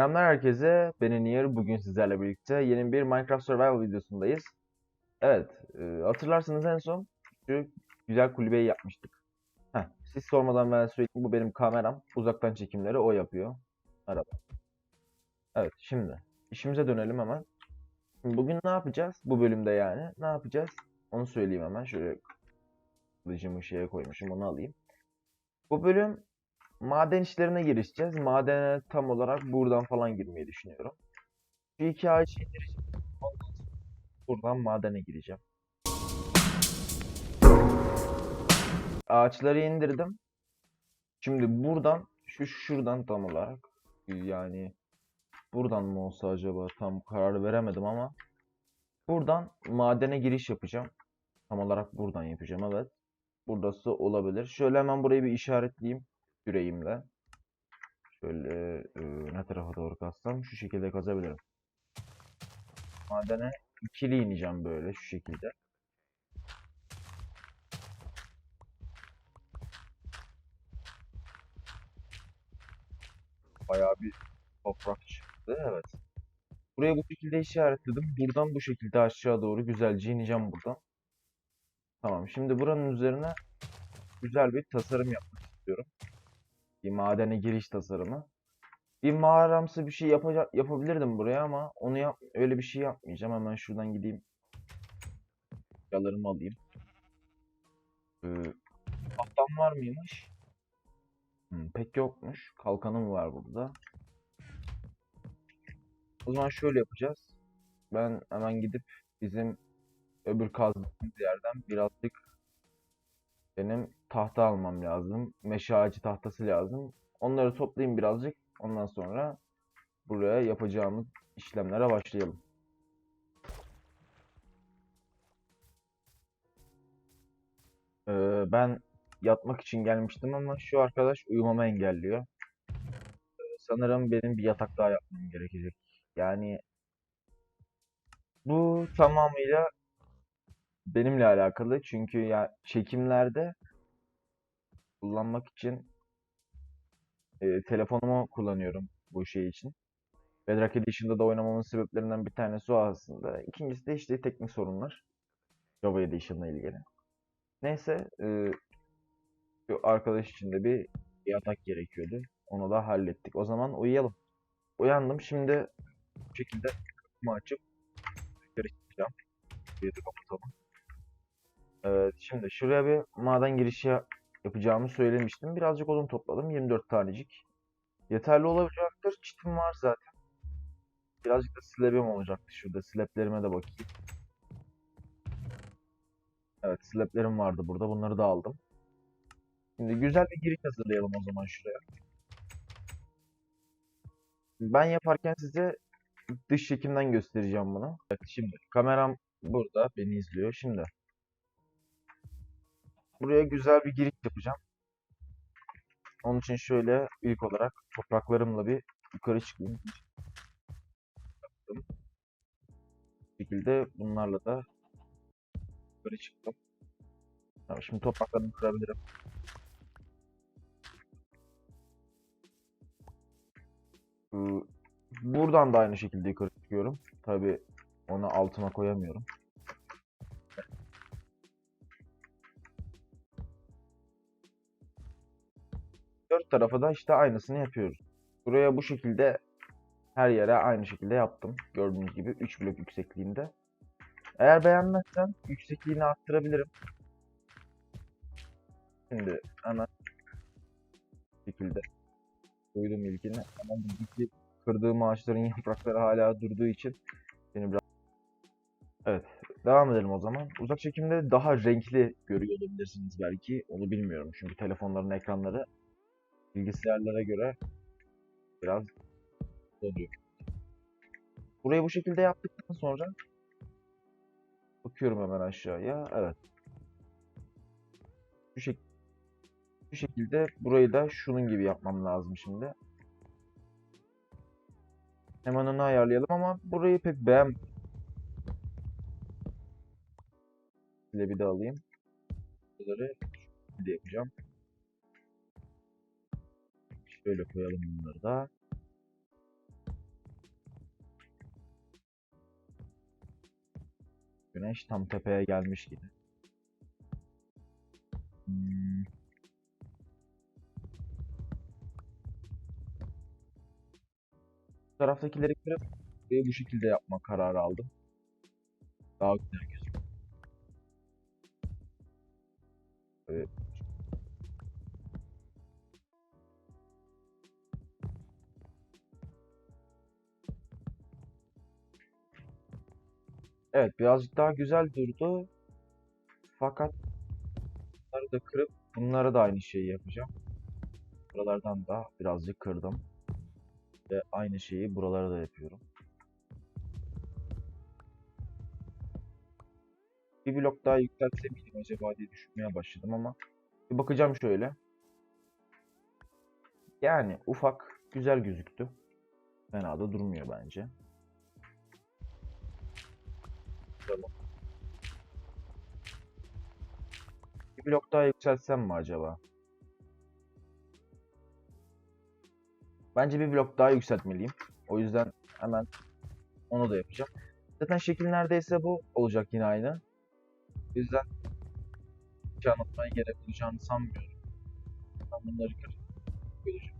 Selamlar herkese. Ben Niyer. Bugün sizlerle birlikte yeni bir Minecraft Survival videosundayız. Evet, e, hatırlarsanız en son şu güzel kulübeyi yapmıştık. Heh, siz sormadan ben söyleyeyim. Bu benim kameram. Uzaktan çekimleri o yapıyor. Araba. Evet, şimdi işimize dönelim hemen. Şimdi bugün ne yapacağız? Bu bölümde yani. Ne yapacağız? Onu söyleyeyim hemen. Şöyle kılıcımı şeye koymuşum. Onu alayım. Bu bölüm maden işlerine girişeceğiz. Madene tam olarak buradan falan girmeyi düşünüyorum. Şu iki ağaç indireceğim. Buradan madene gireceğim. Ağaçları indirdim. Şimdi buradan şu şuradan tam olarak yani buradan mı olsa acaba tam karar veremedim ama buradan madene giriş yapacağım. Tam olarak buradan yapacağım evet. Burası olabilir. Şöyle hemen burayı bir işaretleyeyim yüreğimle. Şöyle e, ne tarafa doğru kazsam şu şekilde kazabilirim. Madene ikili ineceğim böyle şu şekilde. Bayağı bir toprak çıktı. Evet. Buraya bu şekilde işaretledim. Buradan bu şekilde aşağı doğru güzelce ineceğim buradan. Tamam. Şimdi buranın üzerine güzel bir tasarım yapmak istiyorum. Bir madene giriş tasarımı. Bir mağaramsı bir şey yapacak yapabilirdim buraya ama onu yap öyle bir şey yapmayacağım. Hemen şuradan gideyim. Yalarımı alayım. Ee, tahtam var mıymış? Hmm, pek yokmuş. Kalkanım var burada. O zaman şöyle yapacağız. Ben hemen gidip bizim öbür kazdığımız yerden birazcık benim tahta almam lazım. Meşe ağacı tahtası lazım. Onları toplayayım birazcık. Ondan sonra buraya yapacağımız işlemlere başlayalım. Ee, ben yatmak için gelmiştim ama şu arkadaş uyumamı engelliyor. Ee, sanırım benim bir yatak daha yapmam gerekecek. Yani bu tamamıyla benimle alakalı. Çünkü ya çekimlerde kullanmak için e, telefonumu kullanıyorum bu şey için. Bedrock Edition'da da oynamamın sebeplerinden bir tanesi o aslında. İkincisi de işte teknik sorunlar. Java Edition'la ilgili. Neyse e, şu arkadaş için de bir yatak gerekiyordu. Onu da hallettik. O zaman uyuyalım. Uyandım. Şimdi bu şekilde kapımı açıp yukarı çıkacağım. Bir de kapatalım. Evet, şimdi şuraya bir maden girişi yapacağımı söylemiştim. Birazcık odun topladım. 24 tanecik. Yeterli olacaktır. Çitim var zaten. Birazcık da slabim olacaktı şurada. Slablerime de bakayım. Evet, slablerim vardı burada. Bunları da aldım. Şimdi güzel bir giriş hazırlayalım o zaman şuraya. Ben yaparken size dış çekimden göstereceğim bunu. Evet, şimdi kameram burada. Beni izliyor. Şimdi Buraya güzel bir giriş yapacağım. Onun için şöyle ilk olarak topraklarımla bir yukarı çıkayım. Bu şekilde bunlarla da yukarı çıktım. Tamam, şimdi topraklarımı kırabilirim. Buradan da aynı şekilde yukarı çıkıyorum. Tabi onu altıma koyamıyorum. Dört tarafa da işte aynısını yapıyoruz. Buraya bu şekilde her yere aynı şekilde yaptım. Gördüğünüz gibi 3 blok yüksekliğinde. Eğer beğenmezsen yüksekliğini arttırabilirim. Şimdi hemen şekilde koydum ilkini. Ama buradaki kırdığım ağaçların yaprakları hala durduğu için beni biraz... Evet. Devam edelim o zaman. Uzak çekimde daha renkli görüyor olabilirsiniz belki. Onu bilmiyorum. Çünkü telefonların ekranları bilgisayarlara göre biraz oluyor. Burayı bu şekilde yaptıktan sonra bakıyorum hemen aşağıya. Evet. Bu şek bu şekilde burayı da şunun gibi yapmam lazım şimdi. Hemen onu ayarlayalım ama burayı pek beğen bir de alayım. Bunları yapacağım. Şöyle koyalım bunları da. Güneş tam tepeye gelmiş gibi. Hmm. Bu taraftakileri kırıp bu şekilde yapma kararı aldım. Daha güzel Evet, birazcık daha güzel durdu. Fakat bunları da kırıp bunlara da aynı şeyi yapacağım. Buralardan da birazcık kırdım. Ve aynı şeyi buralara da yapıyorum. Bir blok daha yükseltse miydim acaba diye düşünmeye başladım ama bir bakacağım şöyle. Yani ufak güzel gözüktü. Fena da durmuyor bence. Tamam. Bir blok daha yükseltsem mi acaba? Bence bir blok daha yükseltmeliyim. O yüzden hemen onu da yapacağım. Zaten şekil neredeyse bu olacak yine aynı. O yüzden hiç anlatmaya gerek olacağını sanmıyorum. Ben bunları kırıp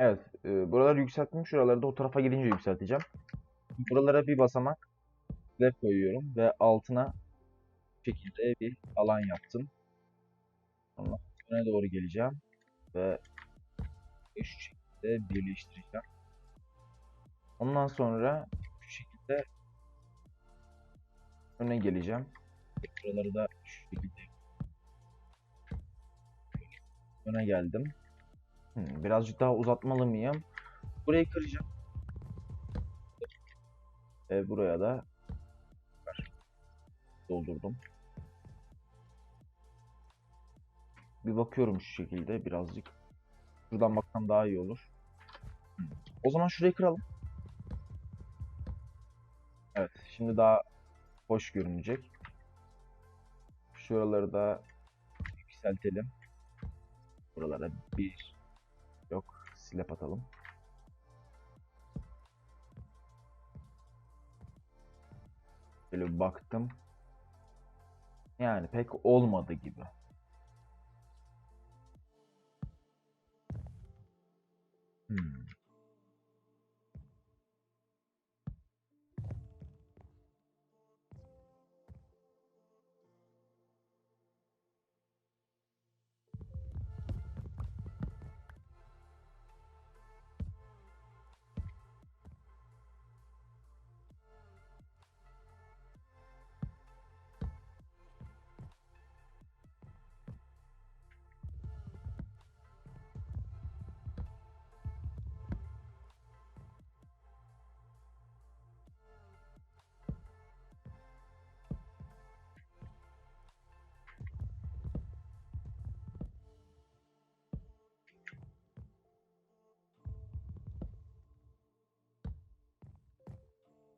Evet, e, buraları yükselttim. Şuraları da o tarafa gidince yükselteceğim. Buralara bir basamak slab koyuyorum ve altına bu şekilde bir alan yaptım. Sonra öne doğru geleceğim ve şu şekilde birleştireceğim. Ondan sonra şu şekilde öne geleceğim. Buraları da şu şekilde öne geldim. Hmm, birazcık daha uzatmalı mıyım? Burayı kıracağım. Ve buraya da doldurdum. Bir bakıyorum şu şekilde birazcık. Şuradan baksam daha iyi olur. Hmm. O zaman şurayı kıralım. Evet, şimdi daha hoş görünecek. Şuraları da yükseltelim. Buralara bir. Slap atalım. Böyle baktım. Yani pek olmadı gibi. Hmm.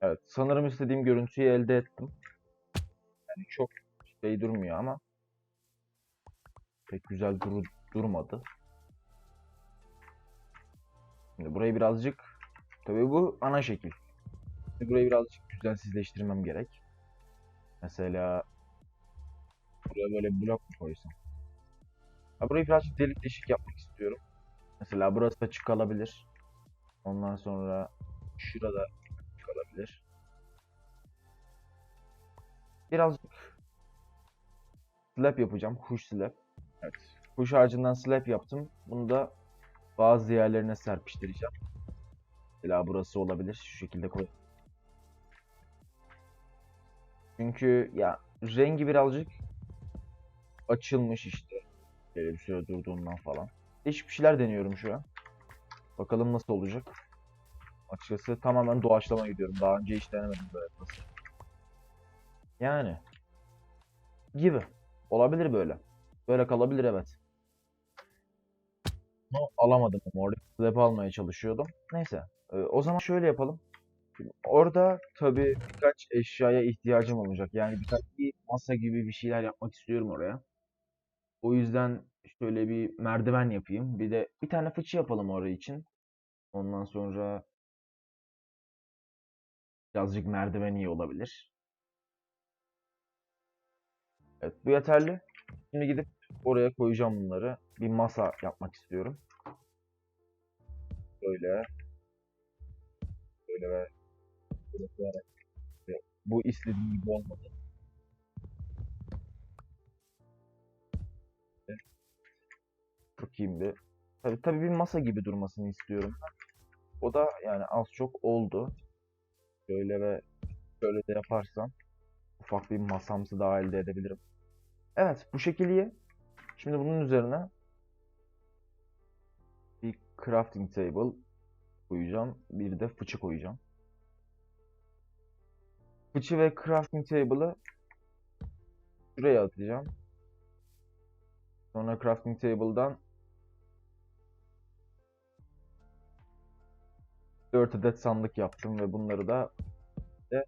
Evet, sanırım istediğim görüntüyü elde ettim. Yani çok şey durmuyor ama pek güzel duru durmadı. Şimdi burayı birazcık tabii bu ana şekil. Şimdi burayı birazcık düzensizleştirmem gerek. Mesela buraya böyle blok mu koysam? Ha, burayı birazcık delik deşik yapmak istiyorum. Mesela burası da kalabilir. Ondan sonra şurada kalabilir. Birazcık slab yapacağım. Huş slab. Evet. Huş ağacından slab yaptım. Bunu da bazı yerlerine serpiştireceğim. Mesela burası olabilir. Şu şekilde koy. Çünkü ya rengi birazcık açılmış işte. Böyle bir süre durduğundan falan. Değişik bir şeyler deniyorum şu an. Bakalım nasıl olacak. Açıkçası tamamen doğaçlama gidiyorum. Daha önce hiç denemedim böyle nasıl. Yani. Gibi. Olabilir böyle. Böyle kalabilir evet. Ama alamadım ama orada slap almaya çalışıyordum. Neyse. Ee, o zaman şöyle yapalım. Orada tabii birkaç eşyaya ihtiyacım olacak. Yani birkaç bir masa gibi bir şeyler yapmak istiyorum oraya. O yüzden şöyle bir merdiven yapayım. Bir de bir tane fıçı yapalım oraya için. Ondan sonra birazcık merdiven iyi olabilir. Evet, bu yeterli. Şimdi gidip oraya koyacağım bunları. Bir masa yapmak istiyorum. Böyle. Böyle ve böyle Bu istediğim gibi olmadı. Bakayım bir. Tabii, tabii bir masa gibi durmasını istiyorum. O da yani az çok oldu. Böyle ve şöyle de yaparsam ufak bir masamsı daha elde edebilirim. Evet, bu şekil. Şimdi bunun üzerine bir crafting table koyacağım. Bir de fıçı koyacağım. Fıçı ve crafting table'ı şuraya atacağım. Sonra crafting table'dan 4 adet sandık yaptım ve bunları da de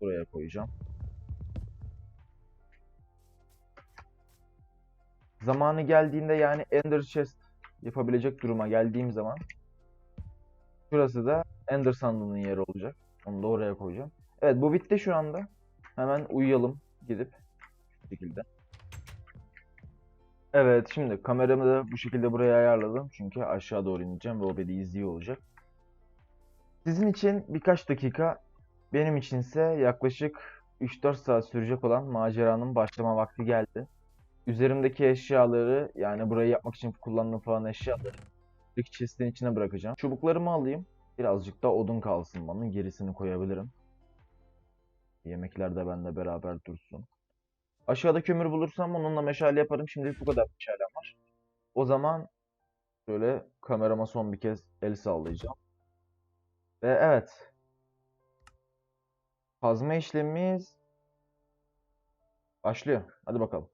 buraya koyacağım. Zamanı geldiğinde yani Ender Chest yapabilecek duruma geldiğim zaman şurası da Ender sandığının yeri olacak. Onu da oraya koyacağım. Evet bu bitti şu anda. Hemen uyuyalım gidip bu şekilde. Evet şimdi kameramı da bu şekilde buraya ayarladım. Çünkü aşağı doğru ineceğim ve o beni izliyor olacak. Sizin için birkaç dakika, benim içinse yaklaşık 3-4 saat sürecek olan maceranın başlama vakti geldi. Üzerimdeki eşyaları yani burayı yapmak için kullandığım falan eşyaları bir chest'in içine bırakacağım. Çubuklarımı alayım. Birazcık da odun kalsın bana. Gerisini koyabilirim. Yemekler de bende beraber dursun. Aşağıda kömür bulursam onunla meşale yaparım. Şimdilik bu kadar meşalem var. O zaman şöyle kamerama son bir kez el sallayacağım. Ve evet. Kazma işlemimiz başlıyor. Hadi bakalım.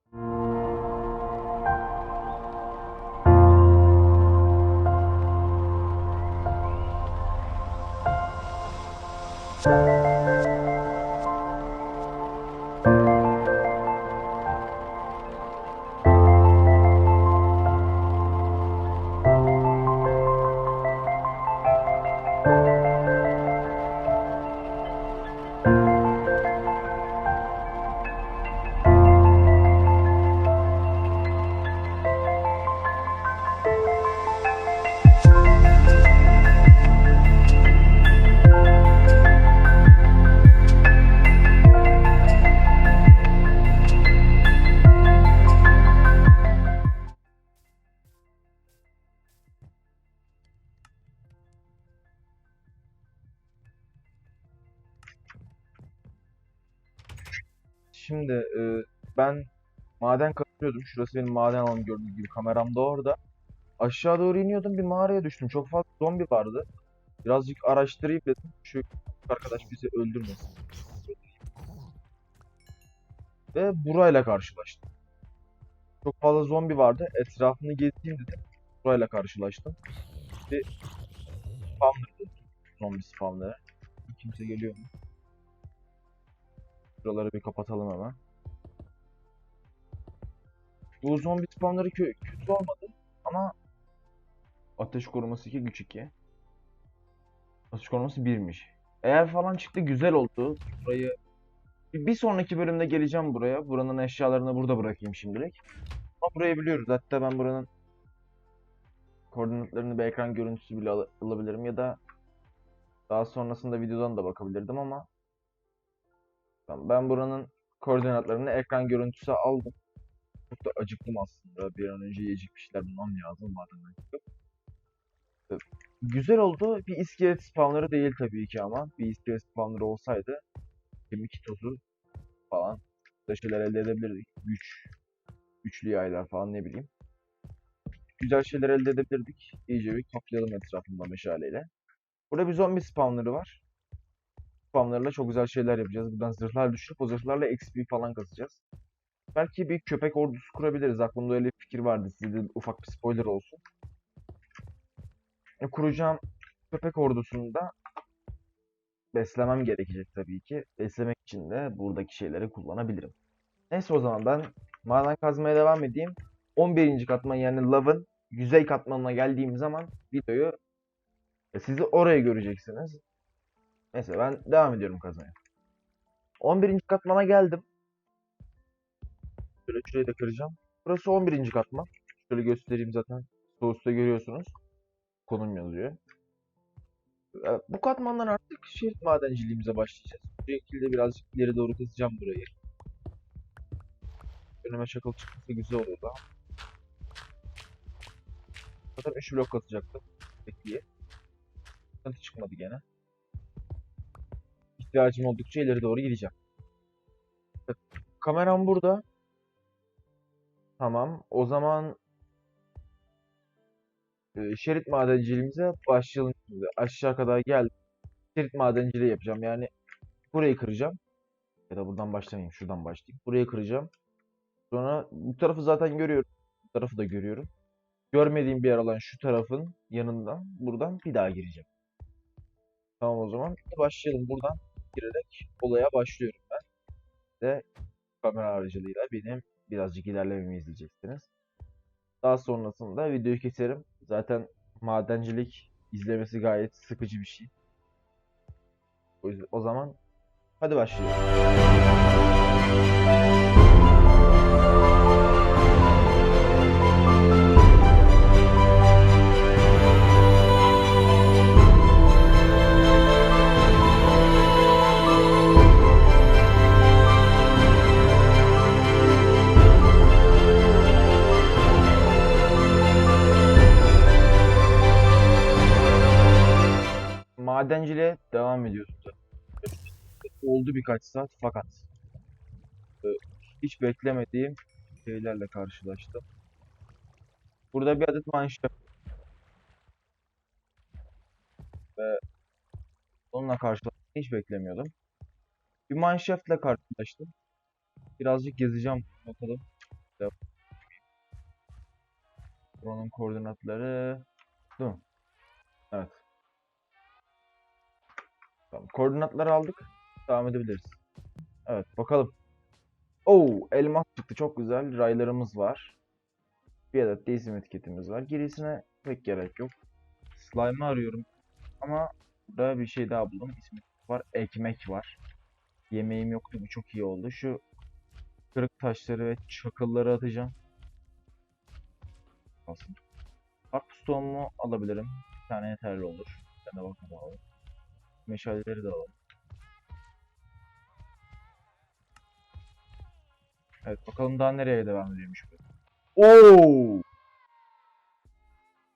Şimdi e, ben maden kazıyordum. Şurası benim maden alanım gördüğünüz gibi. Kameram da orada. Aşağı doğru iniyordum. Bir mağaraya düştüm. Çok fazla zombi vardı. Birazcık araştırayım dedim. Şu arkadaş bizi öldürmesin. Ve burayla karşılaştım. Çok fazla zombi vardı. Etrafını gezeyim dedim. Burayla karşılaştım. Bir spawner buldum. Zombi spawner'ı. Kimse geliyor mu? Şuraları bir kapatalım hemen. Bu zombi spawnları kö kötü olmadı ama ateş koruması 2 güç 2. Ateş koruması 1'miş. Eğer falan çıktı güzel oldu. Burayı bir sonraki bölümde geleceğim buraya. Buranın eşyalarını burada bırakayım şimdilik. Ama burayı biliyoruz. Hatta ben buranın koordinatlarını bir ekran görüntüsü bile al- alabilirim ya da daha sonrasında videodan da bakabilirdim ama Tamam, ben buranın koordinatlarını ekran görüntüsü aldım. Çok da acıktım aslında. Bir an önce yiyecek bir şeyler bulmam lazım madem. Ee, Güzel oldu. Bir iskelet spawner'ı değil tabii ki ama. Bir iskelet spawner'ı olsaydı kemik tozu falan. Böyle şeyler elde edebilirdik. Güç, güçlü yaylar falan ne bileyim. Güzel şeyler elde edebilirdik. İyice bir kaplayalım etrafında meşaleyle. Burada bir zombi spawner'ı var. Spawner'la çok güzel şeyler yapacağız. Buradan zırhlar düşürüp o zırhlarla XP falan kasacağız. Belki bir köpek ordusu kurabiliriz. Aklımda öyle bir fikir vardı. Size de ufak bir spoiler olsun. E, kuracağım köpek ordusunda beslemem gerekecek tabii ki. Beslemek için de buradaki şeyleri kullanabilirim. Neyse o zaman ben maden kazmaya devam edeyim. 11. katman yani lavın yüzey katmanına geldiğim zaman videoyu e, sizi oraya göreceksiniz. Neyse ben devam ediyorum kazmaya. 11. katmana geldim. Şöyle şurayı da kıracağım. Burası 11. katman. Şöyle göstereyim zaten. Sol üstte görüyorsunuz. Konum yazıyor. Bu katmandan artık şerit madenciliğimize başlayacağız. Bu şekilde birazcık ileri doğru kızacağım burayı. Önüme çakıl çıkması güzel olur da. Zaten 3 blok katacaktım. Bekliye. Sıkıntı çıkmadı gene. İhtiyacım oldukça ileri doğru gideceğim. Kameram burada. Tamam. O zaman e, şerit madenciliğimize başlayalım. Aşağı kadar geldim. Şerit madenciliği yapacağım. Yani burayı kıracağım. Ya da buradan başlamayayım. Şuradan başlayayım. Burayı kıracağım. Sonra bu tarafı zaten görüyorum. Bu tarafı da görüyorum. Görmediğim bir yer olan şu tarafın yanından buradan bir daha gireceğim. Tamam o zaman başlayalım. Buradan girerek olaya başlıyorum ben. Ve kamera aracılığıyla benim birazcık ilerlememi izleyeceksiniz. Daha sonrasında videoyu keserim. Zaten madencilik izlemesi gayet sıkıcı bir şey. O, yüzden, o zaman hadi başlayalım. Birkaç saat fakat e, hiç beklemediğim şeylerle karşılaştım. Burada bir adet manşet ve onunla karşılaştım. Hiç beklemiyordum. Bir manşeftle karşılaştım. Birazcık gezeceğim bakalım. Buranın koordinatları değil mi? Evet. Tamam. Koordinatları aldık. Devam edebiliriz. Evet bakalım. Oo elmas çıktı çok güzel. Raylarımız var. Bir adet de isim etiketimiz var. Gerisine pek gerek yok. Slime'ı arıyorum. Ama burada bir şey daha buldum. İsmi var. Ekmek var. Yemeğim yoktu. Bu çok iyi oldu. Şu kırık taşları ve çakılları atacağım. Kalsın. Cactus mu alabilirim. Bir tane yeterli olur. Bir tane bakalım alalım. Meşaleleri de alalım. Evet bakalım daha nereye devam ediyormuş. Oo!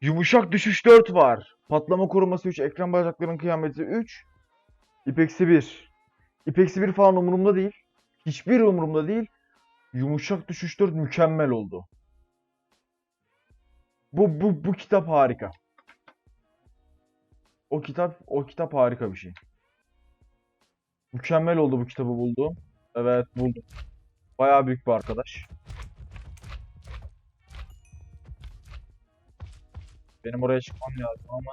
Yumuşak düşüş 4 var. Patlama koruması 3, ekran bacaklarının kıyameti 3. İpeksi 1. İpeksi 1 falan umurumda değil. Hiçbir umurumda değil. Yumuşak düşüş 4 mükemmel oldu. Bu bu bu kitap harika. O kitap o kitap harika bir şey. Mükemmel oldu bu kitabı bulduğum. Evet buldum. Bayağı büyük bir arkadaş. Benim oraya çıkmam lazım ama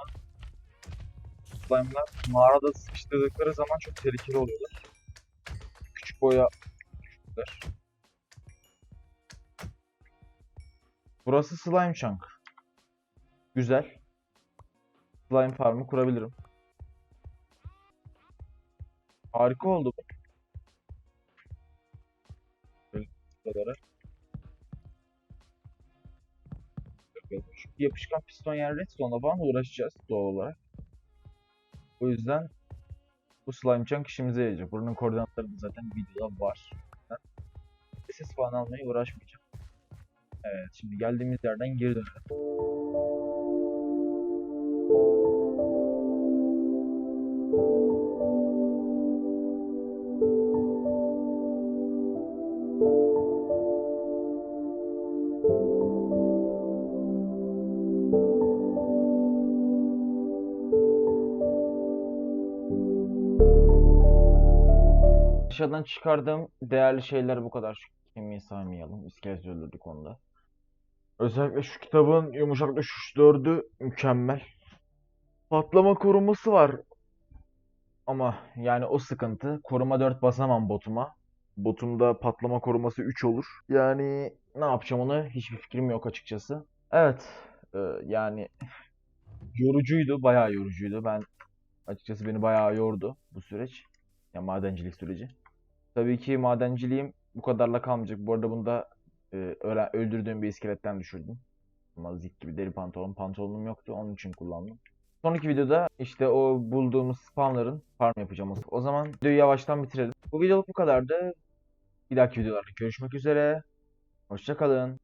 slime'lar mağarada sıkıştırdıkları zaman çok tehlikeli oluyorlar. Küçük boya düştüler. Burası slime chunk. Güzel. Slime farmı kurabilirim. Harika oldu yapışkan piston yani redstone'la falan uğraşacağız doğal olarak. O yüzden bu slime chunk işimize yarayacak. Buranın koordinatları da zaten videoda var. Ses falan almaya uğraşmayacağım. Evet şimdi geldiğimiz yerden geri dönelim. Aşağıdan çıkardığım değerli şeyler bu kadar. Şu kemiği saymayalım. İskelet öldürdük onda. Özellikle şu kitabın yumuşak düşüş dördü mükemmel. Patlama koruması var. Ama yani o sıkıntı. Koruma 4 basamam botuma. Botumda patlama koruması 3 olur. Yani ne yapacağım onu hiçbir fikrim yok açıkçası. Evet. e, yani yorucuydu. Bayağı yorucuydu. Ben açıkçası beni bayağı yordu bu süreç. Ya madencilik süreci. Tabii ki madenciliğim bu kadarla kalmayacak. Bu arada bunda e, öldürdüğüm bir iskeletten düşürdüm. Ama zik gibi deri pantolon. Pantolonum yoktu. Onun için kullandım. Sonraki videoda işte o bulduğumuz spamların farm yapacağım. O zaman videoyu yavaştan bitirelim. Bu videoluk bu kadardı. Bir dahaki videolarda görüşmek üzere. Hoşça kalın.